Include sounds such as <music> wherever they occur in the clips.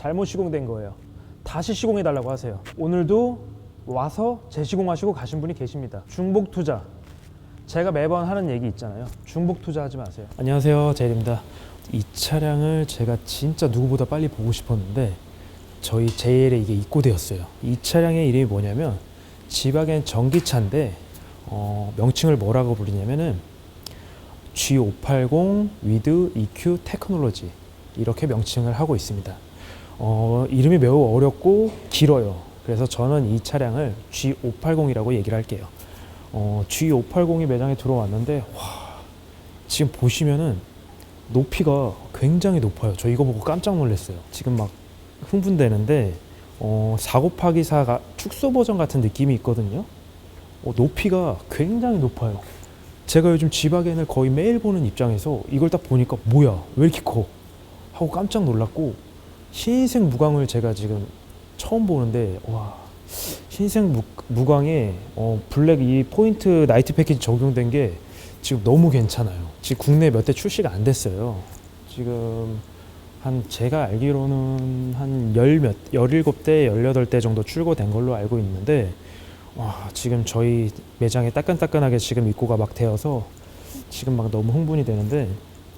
잘못 시공된 거예요. 다시 시공해 달라고 하세요. 오늘도 와서 재시공하시고 가신 분이 계십니다. 중복 투자. 제가 매번 하는 얘기 있잖아요. 중복 투자하지 마세요. 안녕하세요, 제일입니다. 이 차량을 제가 진짜 누구보다 빨리 보고 싶었는데 저희 JL에 이게 입고되었어요. 이 차량의 이름이 뭐냐면 지바겐 전기차인데 어, 명칭을 뭐라고 부르냐면은 G580 위드 EQ 테크놀로지 이렇게 명칭을 하고 있습니다. 어, 이름이 매우 어렵고 길어요. 그래서 저는 이 차량을 G580이라고 얘기를 할게요. 어, G580이 매장에 들어왔는데 와, 지금 보시면은 높이가 굉장히 높아요. 저 이거 보고 깜짝 놀랐어요. 지금 막 흥분되는데 어, 4 곱하기 4가 축소 버전 같은 느낌이 있거든요. 어, 높이가 굉장히 높아요. 제가 요즘 지바겐을 거의 매일 보는 입장에서 이걸 딱 보니까 뭐야 왜 이렇게 커 하고 깜짝 놀랐고 흰색 무광을 제가 지금 처음 보는데 와 흰색 무, 무광에 어, 블랙 이 포인트 나이트 패키지 적용된 게 지금 너무 괜찮아요. 지금 국내 몇 대 출시가 안 됐어요. 지금 한 제가 알기로는 한 열 몇 열일곱 대 열여덟 대 정도 출고된 걸로 알고 있는데 와 지금 저희 매장에 따끈따끈하게 지금 입고가 막 되어서 지금 막 너무 흥분이 되는데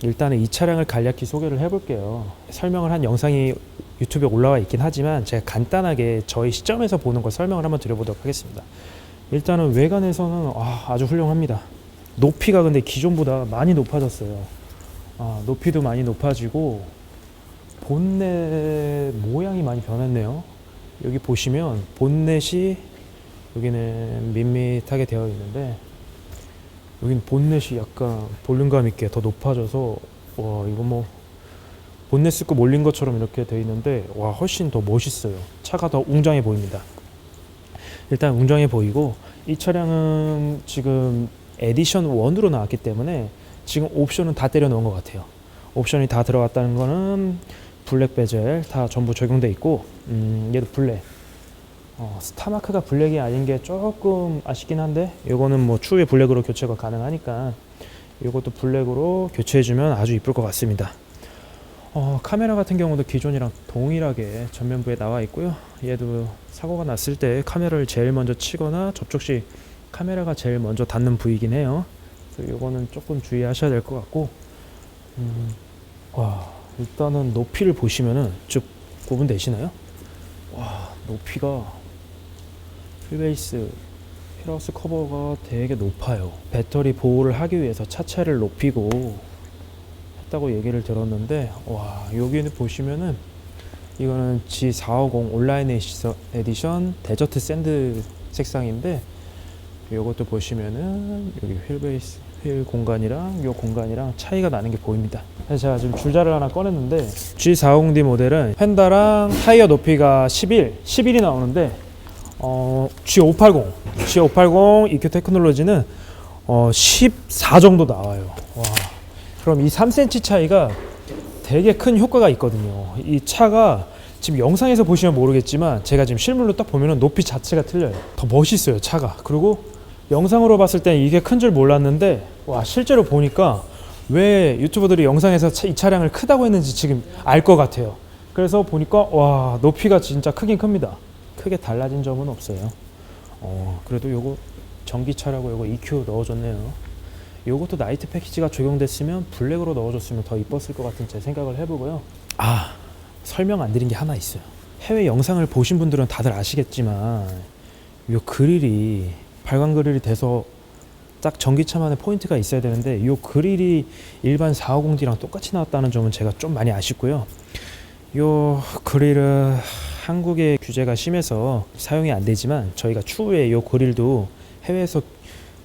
일단은 이 차량을 간략히 소개를 해볼게요. 설명을 한 영상이 유튜브에 올라와 있긴 하지만 제가 간단하게 저희 시점에서 보는 걸 설명을 한번 드려보도록 하겠습니다. 일단은 외관에서는 아, 아주 훌륭합니다. 높이가 근데 기존보다 많이 높아졌어요. 아, 높이도 많이 높아지고 본넷 모양이 많이 변했네요. 여기 보시면 본넷이 여기는 밋밋하게 되어 있는데 여기는 본넷이 약간 볼륨감 있게 더 높아져서 와 이거 뭐 본넷 습고 몰린 것처럼 이렇게 되어 있는데 와 훨씬 더 멋있어요. 차가 더 웅장해 보입니다. 일단 웅장해 보이고 이 차량은 지금 에디션 1으로 나왔기 때문에 지금 옵션은 다 때려 놓은 것 같아요. 옵션이 다 들어갔다는 거는 블랙 베젤 다 전부 적용돼 있고 음, 얘도 블랙 어, 스타마크가 블랙이 아닌 게 조금 아쉽긴 한데 이거는 뭐 추후에 블랙으로 교체가 가능하니까 이것도 블랙으로 교체해주면 아주 이쁠 것 같습니다. 어, 카메라 같은 경우도 기존이랑 동일하게 전면부에 나와 있고요. 얘도 사고가 났을 때 카메라를 제일 먼저 치거나 접촉 시 카메라가 제일 먼저 닿는 부위이긴 해요. 그래서 이거는 조금 주의하셔야 될 것 같고, 음, 와 일단은 높이를 보시면은 쭉 구분되시나요? 와 높이가 휠베이스 휠하우스 커버가 되게 높아요. 배터리 보호를 하기 위해서 차체를 높이고 했다고 얘기를 들었는데 와 여기는 보시면은 이거는 G450 온라인 에디션- 데저트 샌드 색상인데 이것도 보시면은 여기 휠베이스 휠 공간이랑 요 공간이랑 차이가 나는 게 보입니다. 제가 지금 줄자를 하나 꺼냈는데 G450D 모델은 펜다랑 타이어 높이가 11, 11이 나오는데 어, G580, G580 EQ 테크놀로지는 어, 14 정도 나와요. 와. 그럼 이 3cm 차이가 되게 큰 효과가 있거든요. 이 차가 지금 영상에서 보시면 모르겠지만 제가 지금 실물로 딱 보면은 높이 자체가 틀려요. 더 멋있어요, 차가. 그리고 영상으로 봤을 때 이게 큰 줄 몰랐는데 와, 실제로 보니까 왜 유튜버들이 영상에서 차- 이 차량을 크다고 했는지 지금 알 것 같아요. 그래서 보니까 와, 높이가 진짜 크긴 큽니다. 크게 달라진 점은 없어요. 어, 그래도 요거 전기차라고 요거 EQ 넣어줬네요. 요것도 나이트 패키지가 적용됐으면 블랙으로 넣어줬으면 더 이뻤을 것 같은 제 생각을 해보고요. 아 설명 안 드린 게 하나 있어요. 해외 영상을 보신 분들은 다들 아시겠지만 요 그릴이 발광 그릴이 돼서 딱 전기차만의 포인트가 있어야 되는데 요 그릴이 일반 450D랑 똑같이 나왔다는 점은 제가 좀 많이 아쉽고요. 요 그릴은 한국의 규제가 심해서 사용이 안 되지만 저희가 추후에 요 그릴도 해외에서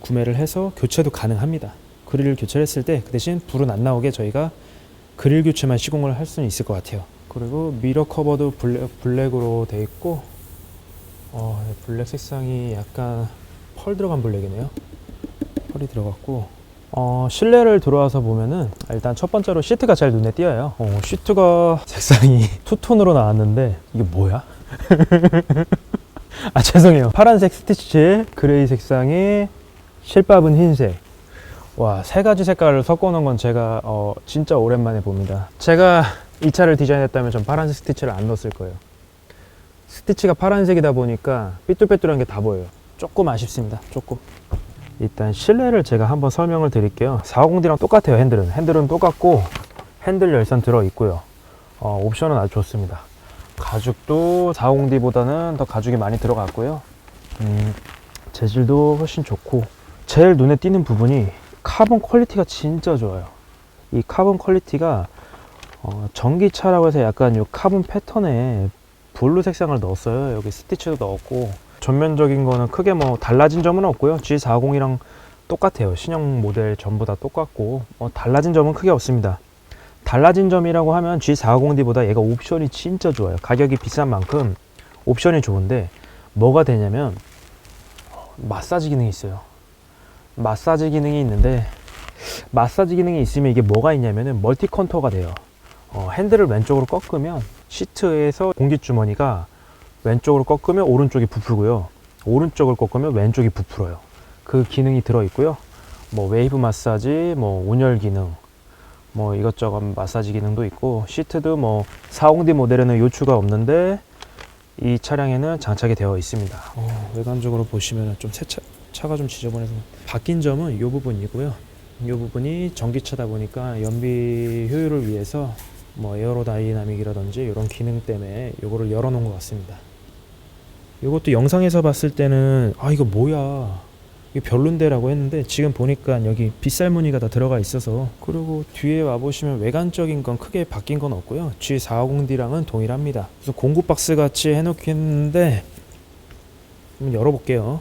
구매를 해서 교체도 가능합니다. 그릴을 교체를 했을 때 그 대신 불은 안 나오게 저희가 그릴 교체만 시공을 할 수는 있을 것 같아요. 그리고 미러 커버도 블랙, 블랙으로 돼 있고 어, 블랙 색상이 약간 펄 들어간 블랙이네요. 펄이 들어갔고 어, 실내를 들어와서 보면은 일단 첫 번째로 시트가 제일 눈에 띄어요. 어, 시트가 색상이 <laughs> 투톤으로 나왔는데 이게 뭐야? <laughs> 아 죄송해요. 파란색 스티치, 그레이 색상에 실밥은 흰색. 와, 세 가지 색깔을 섞어 놓은 건 제가 어, 진짜 오랜만에 봅니다. 제가 이 차를 디자인했다면 전 파란색 스티치를 안 넣었을 거예요. 스티치가 파란색이다 보니까 삐뚤빼뚤한 게 다 보여요. 조금 아쉽습니다. 조금. 일단 실내를 제가 한번 설명을 드릴게요. 450D랑 똑같아요. 핸들은 핸들은 똑같고 핸들 열선 들어 있고요. 어, 옵션은 아주 좋습니다. 가죽도 450D보다는 더 가죽이 많이 들어갔고요. 음, 재질도 훨씬 좋고 제일 눈에 띄는 부분이 카본 퀄리티가 진짜 좋아요. 이 카본 퀄리티가 어, 전기차라고 해서 약간 이 카본 패턴에 블루 색상을 넣었어요. 여기 스티치도 넣었고 전면적인 거는 크게 뭐 달라진 점은 없고요. G40이랑 똑같아요. 신형 모델 전부 다 똑같고 어, 달라진 점은 크게 없습니다. 달라진 점이라고 하면 G40D보다 얘가 옵션이 진짜 좋아요. 가격이 비싼 만큼 옵션이 좋은데 뭐가 되냐면 어, 마사지 기능이 있어요. 마사지 기능이 있는데 마사지 기능이 있으면 이게 뭐가 있냐면은 멀티 컨터가 돼요. 어, 핸들을 왼쪽으로 꺾으면 시트에서 공기 주머니가 왼쪽으로 꺾으면 오른쪽이 부풀고요. 오른쪽을 꺾으면 왼쪽이 부풀어요. 그 기능이 들어 있고요. 뭐 웨이브 마사지, 뭐 온열 기능, 뭐 이것저것 마사지 기능도 있고 시트도 뭐 40D 모델에는 요추가 없는데 이 차량에는 장착이 되어 있습니다. 어, 외관적으로 보시면 좀 세차 차가 좀 지저분해서 바뀐 점은 이 부분이고요. 이 부분이 전기차다 보니까 연비 효율을 위해서 뭐 에어로다이나믹이라든지 이런 기능 때문에 이거를 열어놓은 것 같습니다. 이것도 영상에서 봤을 때는 아 이거 뭐야? 이게 별론데라고 했는데 지금 보니까 여기 빗살 무늬가 다 들어가 있어서. 그리고 뒤에 와 보시면 외관적인 건 크게 바뀐 건 없고요. G450D랑은 동일합니다. 그래서 공구 박스 같이 해놓긴 했는데 한번 열어볼게요.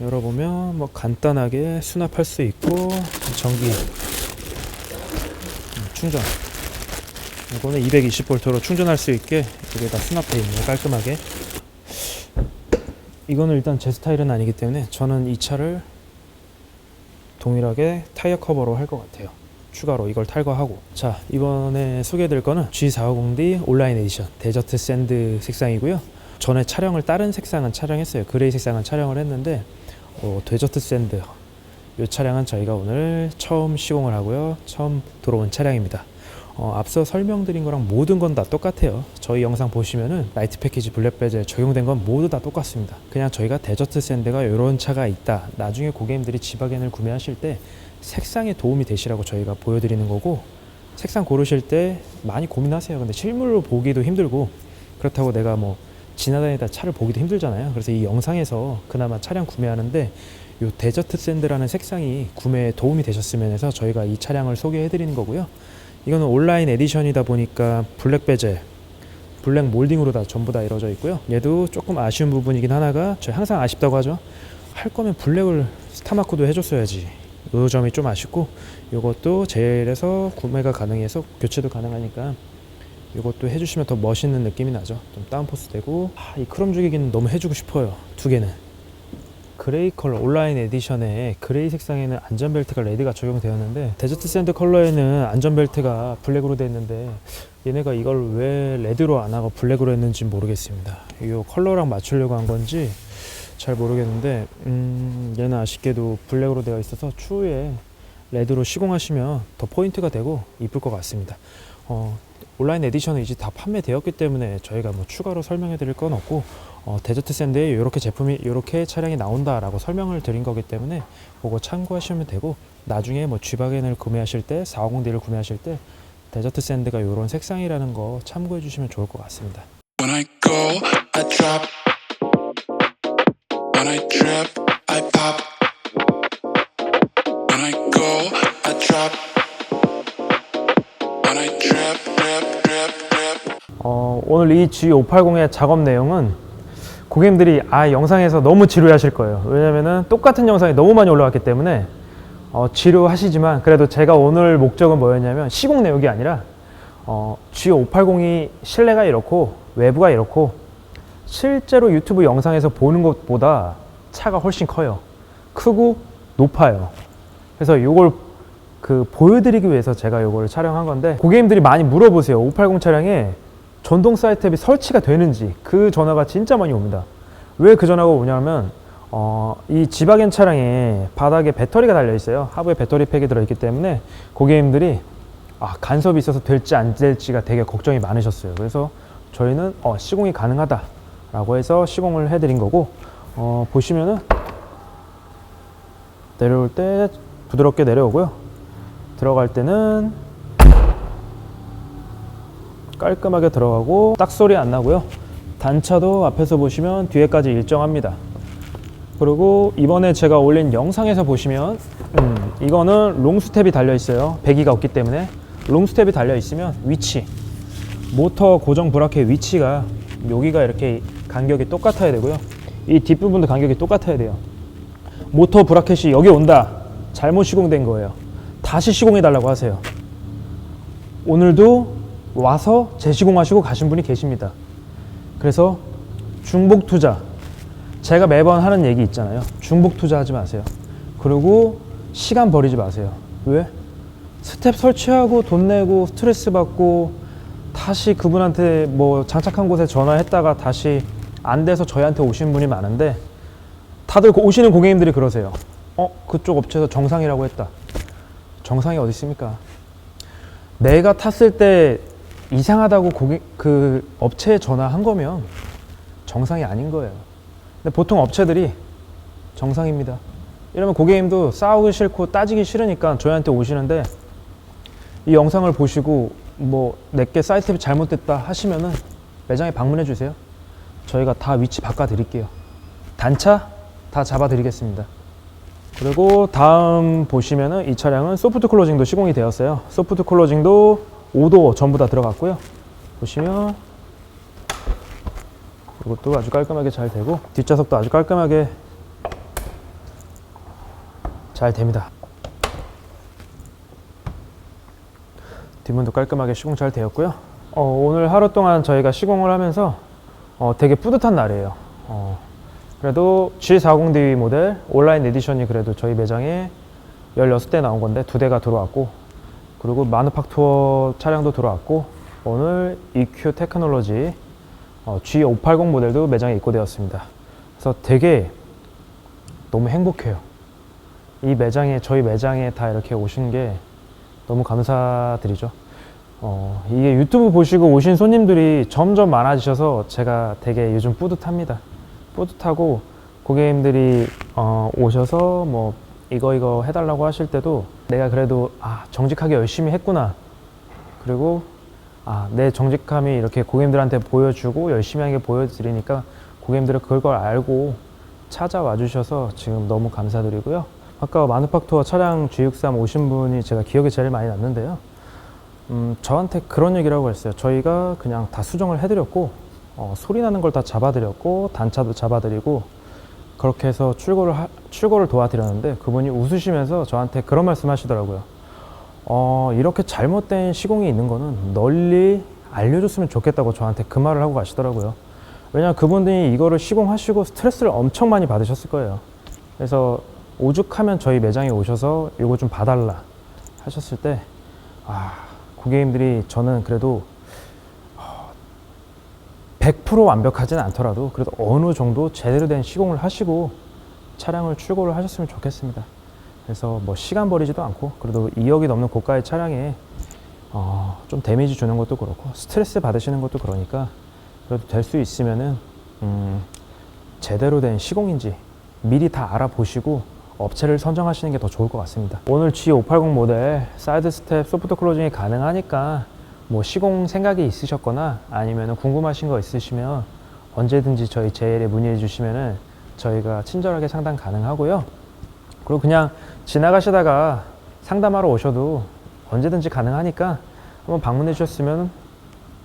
열어보면 뭐 간단하게 수납할 수 있고 전기. 음, 충전 이거는 220V로 충전할 수 있게 여기다 수납되어 있네요 깔끔하게. 이거는 일단 제 스타일은 아니기 때문에 저는 이 차를 동일하게 타이어 커버로 할 것 같아요. 추가로 이걸 탈거하고. 자 이번에 소개해드릴 거는 G450D 온라인 에디션 데저트 샌드 색상이고요. 전에 촬영을 다른 색상은 촬영했어요. 그레이 색상은 촬영을 했는데 어, 데저트 샌드. 이 차량은 저희가 오늘 처음 시공을 하고요. 처음 들어온 차량입니다 어, 앞서 설명드린 거랑 모든 건 다 똑같아요. 저희 영상 보시면은 라이트 패키지 블랙 베젤 적용된 건 모두 다 똑같습니다. 그냥 저희가 데저트 샌드가 이런 차가 있다. 나중에 고객님들이 지바겐을 구매하실 때 색상에 도움이 되시라고 저희가 보여드리는 거고 색상 고르실 때 많이 고민하세요. 근데 실물로 보기도 힘들고 그렇다고 내가 뭐 지나다니다 차를 보기도 힘들잖아요. 그래서 이 영상에서 그나마 차량 구매하는데 이 데저트 샌드라는 색상이 구매에 도움이 되셨으면 해서 저희가 이 차량을 소개해 드리는 거고요. 이거는 온라인 에디션이다 보니까 블랙 베젤, 블랙 몰딩으로 다 전부 다 이루어져 있고요. 얘도 조금 아쉬운 부분이긴 하나가 저희 항상 아쉽다고 하죠. 할 거면 블랙을 스타마크도 해줬어야지. 이 점이 좀 아쉽고 이것도 제일에서 구매가 가능해서 교체도 가능하니까 이것도 해주시면 더 멋있는 느낌이 나죠. 좀 다운포스 되고 아, 이 크롬 주기기는 너무 해주고 싶어요. 두 개는. 그레이 컬러 온라인 에디션에 그레이 색상에는 안전벨트가 레드가 적용되었는데 데저트 샌드 컬러에는 안전벨트가 블랙으로 되어 있는데 얘네가 이걸 왜 레드로 안 하고 블랙으로 했는지 모르겠습니다. 이 컬러랑 맞추려고 한 건지 잘 모르겠는데 음, 얘는 아쉽게도 블랙으로 되어 있어서 추후에 레드로 시공하시면 더 포인트가 되고 이쁠 것 같습니다. 어, 온라인 에디션은 이제 다 판매되었기 때문에 저희가 뭐 추가로 설명해 드릴 건 없고 어, 데저트 샌드에 이렇게 제품이 이렇게 차량이 나온다라고 설명을 드린 거기 때문에 그거 참고하시면 되고 나중에 뭐 G바겐을 구매하실 때 450D를 구매하실 때 데저트 샌드가 이런 색상이라는 거 참고해 주시면 좋을 것 같습니다. Drop. 오늘 이 G580의 작업 내용은 고객님들이 아 영상에서 너무 지루해 하실 거예요. 왜냐면은 똑같은 영상이 너무 많이 올라왔기 때문에 어, 지루하시지만 그래도 제가 오늘 목적은 뭐였냐면 시공 내용이 아니라 어, G580이 실내가 이렇고 외부가 이렇고 실제로 유튜브 영상에서 보는 것보다 차가 훨씬 커요. 크고 높아요. 그래서 이걸 그 보여드리기 위해서 제가 이걸 촬영한 건데 고객님들이 많이 물어보세요. 580 차량에 전동 사이트앱이 설치가 되는지 그 전화가 진짜 많이 옵니다. 왜 그 전화가 오냐면 어, 이 지바겐 차량에 바닥에 배터리가 달려 있어요. 하부에 배터리 팩이 들어 있기 때문에 고객님들이 아, 간섭이 있어서 될지 안 될지가 되게 걱정이 많으셨어요. 그래서 저희는 어, 시공이 가능하다라고 해서 시공을 해드린 거고 어, 보시면은 내려올 때 부드럽게 내려오고요. 들어갈 때는 깔끔하게 들어가고 딱 소리 안 나고요. 단차도 앞에서 보시면 뒤에까지 일정합니다. 그리고 이번에 제가 올린 영상에서 보시면 음, 이거는 롱스텝이 달려 있어요. 배기가 없기 때문에 롱스텝이 달려 있으면 위치 모터 고정 브라켓 위치가 여기가 이렇게 간격이 똑같아야 되고요. 이 뒷부분도 간격이 똑같아야 돼요. 모터 브라켓이 여기 온다. 잘못 시공된 거예요. 다시 시공해 달라고 하세요. 오늘도 와서 재시공하시고 가신 분이 계십니다. 그래서 중복 투자. 제가 매번 하는 얘기 있잖아요. 중복 투자하지 마세요. 그리고 시간 버리지 마세요. 왜? 스텝 설치하고 돈 내고 스트레스 받고 다시 그분한테 뭐 장착한 곳에 전화했다가 다시 안 돼서 저희한테 오신 분이 많은데 다들 고- 오시는 고객님들이 그러세요. 어, 그쪽 업체에서 정상이라고 했다. 정상이 어디 있습니까? 내가 탔을 때 이상하다고 고객 그 업체에 전화한 거면 정상이 아닌 거예요. 근데 보통 업체들이 정상입니다. 이러면 고객님도 싸우기 싫고 따지기 싫으니까 저희한테 오시는데 이 영상을 보시고 뭐 내게 사이트 잘못됐다 하시면은 매장에 방문해 주세요. 저희가 다 위치 바꿔 드릴게요. 단차 다 잡아 드리겠습니다. 그리고 다음 보시면은 이 차량은 소프트 클로징도 시공이 되었어요. 소프트 클로징도 5도 전부 다 들어갔고요. 보시면 이것도 아주 깔끔하게 잘 되고 뒷좌석도 아주 깔끔하게 잘 됩니다. 뒷문도 깔끔하게 시공 잘 되었고요. 어, 오늘 하루 동안 저희가 시공을 하면서 어, 되게 뿌듯한 날이에요. 어, 그래도 G40DV 모델 온라인 에디션이 그래도 저희 매장에 16대 나온 건데 두 대가 들어왔고 그리고 마누팍투어 차량도 들어왔고 오늘 EQ 테크놀로지 어, G580 모델도 매장에 입고되었습니다. 그래서 되게 너무 행복해요. 이 매장에 저희 매장에 다 이렇게 오신 게 너무 감사드리죠. 어, 이게 유튜브 보시고 오신 손님들이 점점 많아지셔서 제가 되게 요즘 뿌듯합니다. 뿌듯하고 고객님들이 어, 오셔서 뭐 이거 이거 해달라고 하실 때도 내가 그래도 아 정직하게 열심히 했구나. 그리고 아 내 정직함이 이렇게 고객님들한테 보여주고 열심히 하게 보여드리니까 고객님들은 그걸 알고 찾아와 주셔서 지금 너무 감사드리고요. 아까 마누팍투어 차량 G63 오신 분이 제가 기억에 제일 많이 남는데요. 음, 저한테 그런 얘기를 하고 했어요. 저희가 그냥 다 수정을 해드렸고 어, 소리 나는 걸 다 잡아드렸고 단차도 잡아드리고 그렇게 해서 출고를 하- 출고를 도와드렸는데 그분이 웃으시면서 저한테 그런 말씀 하시더라고요. 어, 이렇게 잘못된 시공이 있는 거는 널리 알려줬으면 좋겠다고 저한테 그 말을 하고 가시더라고요. 왜냐면 그분들이 이거를 시공하시고 스트레스를 엄청 많이 받으셨을 거예요. 그래서 오죽하면 저희 매장에 오셔서 이거 좀 봐달라 하셨을 때, 아, 고객님들이 저는 그래도 100% 완벽하지는 않더라도 그래도 어느 정도 제대로 된 시공을 하시고 차량을 출고를 하셨으면 좋겠습니다. 그래서 뭐 시간 버리지도 않고 그래도 2억이 넘는 고가의 차량에 어, 좀 데미지 주는 것도 그렇고 스트레스 받으시는 것도 그러니까 그래도 될 수 있으면은 음, 제대로 된 시공인지 미리 다 알아보시고 업체를 선정하시는 게 더 좋을 것 같습니다. 오늘 G580 모델 사이드 스텝 소프트 클로징이 가능하니까 뭐 시공 생각이 있으셨거나 아니면 궁금하신 거 있으시면 언제든지 저희 제일에 문의해 주시면은 저희가 친절하게 상담 가능하고요. 그리고 그냥 지나가시다가 상담하러 오셔도 언제든지 가능하니까 한번 방문해 주셨으면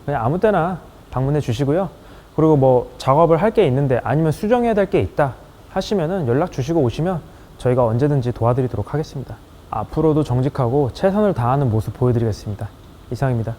그냥 아무 때나 방문해 주시고요. 그리고 뭐 작업을 할 게 있는데 아니면 수정해야 될 게 있다 하시면은 연락 주시고 오시면 저희가 언제든지 도와드리도록 하겠습니다. 앞으로도 정직하고 최선을 다하는 모습 보여드리겠습니다. 이상입니다.